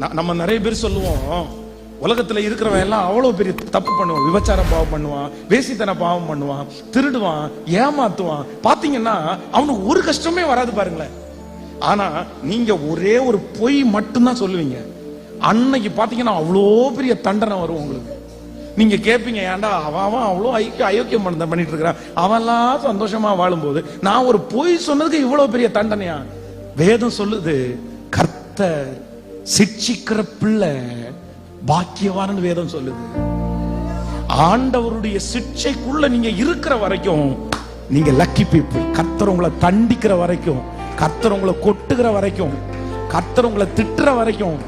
ந- நம்ம நிறைய பேர் சொல்லுவோம் உலகத்துல இருக்கிறவன் எல்லாம் அவ்வளவு பெரிய தப்பு பண்ணுவான் விபச்சார பாவம் பண்ணுவான் வேசித்தன பாவம் பண்ணுவான் திருடுவான் ஏமாத்துவான். பாத்தீங்கன்னா அவனுக்கு ஒரு கஷ்டமே வராது பாருங்களேன். ஆனா நீங்க ஒரே ஒரு பொய் மட்டும்தான் சொல்லுவீங்க. அன்னைக்கு பாத்தீங்கன்னா அவ்வளோ பெரிய தண்டனை வரும் உங்களுக்கு. நீங்க கேட்பீங்க ஏன்டா அவன் அவன் அவ்வளோ ஐக்கிய அயோக்கியம் பண்ண பண்ணிட்டு இருக்கிறான். அவன்லாம் சந்தோஷமா வாழும்போது நான் ஒரு பொய் சொன்னதுக்கு இவ்வளவு பெரிய தண்டனையா? வேதம் சொல்லுது கர்த்தர் சிட்சிக்கிற பிள்ளை பாக்கியவான்னு வேதம் சொல்லுது. ஆண்டவருடைய சிட்சைக்குள்ள நீங்க இருக்கிற வரைக்கும் நீங்க லக்கி பீப்புள் கர்த்தர் உங்களை தண்டிக்கிற வரைக்கும் கர்த்தர் உங்களை கொட்டுகிற வரைக்கும் கர்த்தர் உங்களை திட்டுற வரைக்கும்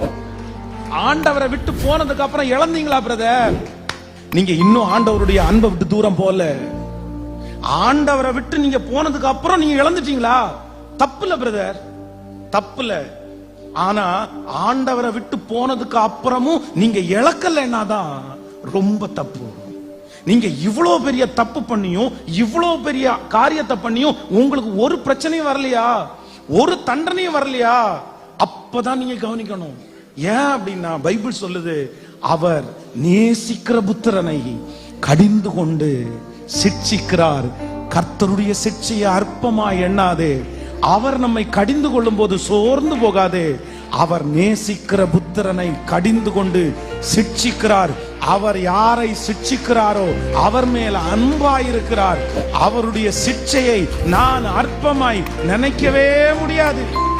ஆண்டவரை விட்டு போனதுக்கு அப்புறம் இழந்தீங்களா பிரதர் நீங்க இன்னும் ஆண்டவருடைய அன்பை விட்டு தூரம் போல ஆண்டவரை விட்டு நீங்க போனதுக்கு அப்புறம் நீங்க இழந்துட்டீங்களா? தப்புல பிரதர் தப்புல ஆனா ஆண்டவரை விட்டு போனதுக்கு அப்புறமும் நீங்க இழக்கலைன்னா தான் ரொம்ப தப்பு நீங்க இவ்வளவு பெரிய தப்பு பண்ணியும் இவ்வளவு பெரிய காரியத்தை பண்ணியும் உங்களுக்கு ஒரு பிரச்சனையும் வரலையா? ஒரு தண்டனையும் வரலையா? அப்பதான் நீங்க கவனிக்கணும். ஏன் அப்படின்னா பைபிள் சொல்லுது அவர் நேசிக்கிற புத்திரனை கடிந்து கொண்டு சிட்சிக்கிறார். கர்த்தருடைய சிட்சையை அற்பமா எண்ணாதே. அவர் நம்மை கடிந்து கொள்ளும் போது சோர்ந்து போகாதே. அவர் நேசிக்கிற புத்திரனை கடிந்து கொண்டு சிட்சிக்கிறார் அவர் யாரை சிட்சிக்கிறாரோ அவர் மேல அன்பாயிருக்கிறார். அவருடைய சிட்சையை நான் அற்பமாய் நினைக்கவே முடியாது.